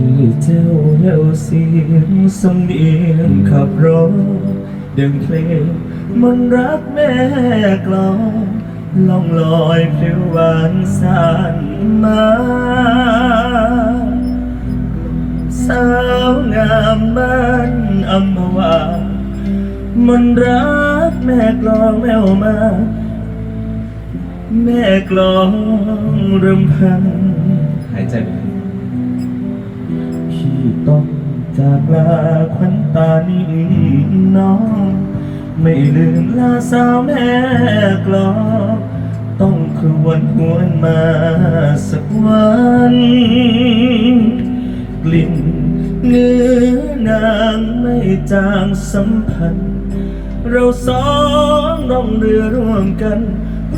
ที่เจ้าแววเสียงสำเนียงขับร้องดึงเพลงมันรักแม่กลองล่องลอยพลิวหวานสานมาสาวงามบ้านอัมพวามันรักแม่กลองแววมา แม่กลองรำพันหายใจไม่ ต้องจากลาควันตานิ่งน้อง ไม่ลืมลาสาวแม่กลอต้องครวนหวนมาสักวันกลิ่นเนื้อนางไม่จางสัมพันธ์ เราสองร่องเรือร่วมกัน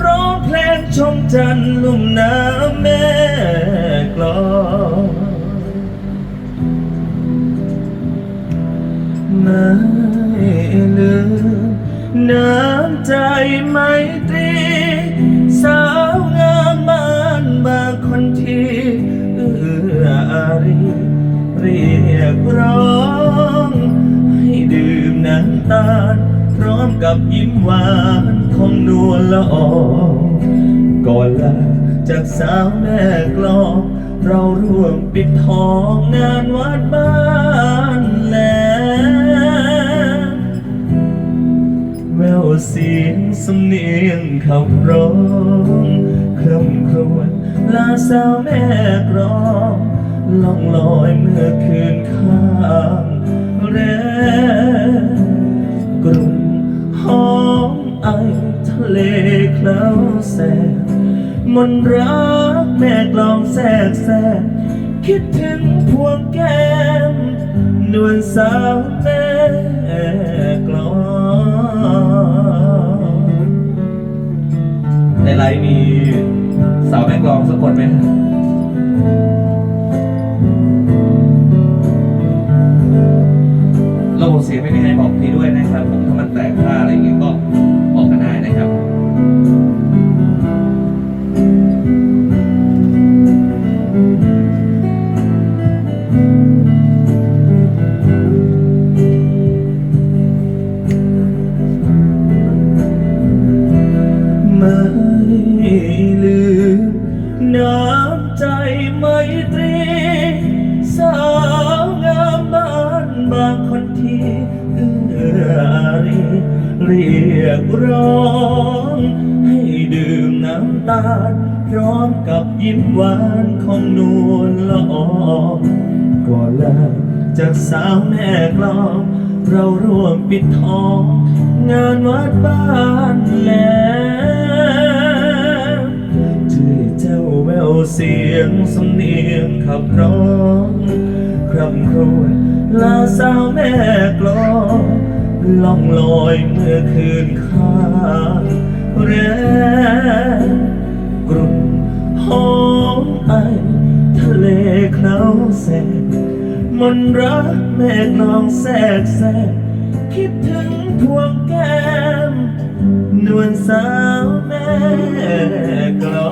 ร้องเพลงชมจันลุ่มน้ำแม่กลอ ไม่ลืมน้ำใจไม่ตรีสาวงามบ้านบางคนที่เอื้ออารีเรียกร้อง ให้ดื่มน้ำตาล พร้อมกับยิ้มหวานของนวลละอองก่อนลาจากสาวแม่กลอง เราร่วมปิดทองงานวัดบ้าน เสียงสำเนียงขับร้องคร่ำครวญลาสาวแม่กรองล่องลอยเมื่อคืนข้างแรกลุ่มหอมไอทะเลเคล้าแสงมนต์รักแม่กลองแทรกแซงคิดถึงพวงแก้มนวลสาวแม่กลอง ไลฟ์มีสาวแม่กลองสักคนไหมำใจไมตรี สาวงามบ้านบางคนที่เอื้ออารีเรียกร้อง ให้ดื่มน้ำตาล พร้อมกับยิ้มหวานของนวลละอองก่อนลาจากสาวแม่กลองเราร่วมปิดทอง งานวัดบ้านแล้ เสียงสำเนียงขับร้องคร่ำครวญลาสาวแม่กลองล่องลอยเมื่อคืนข้างแรมกลุ่มหอมไอทะเลเคล้าแสงมนรักแม่กลองแทรกแซงคิดถึงพวงแก้ม นวลสาวแม่กลอง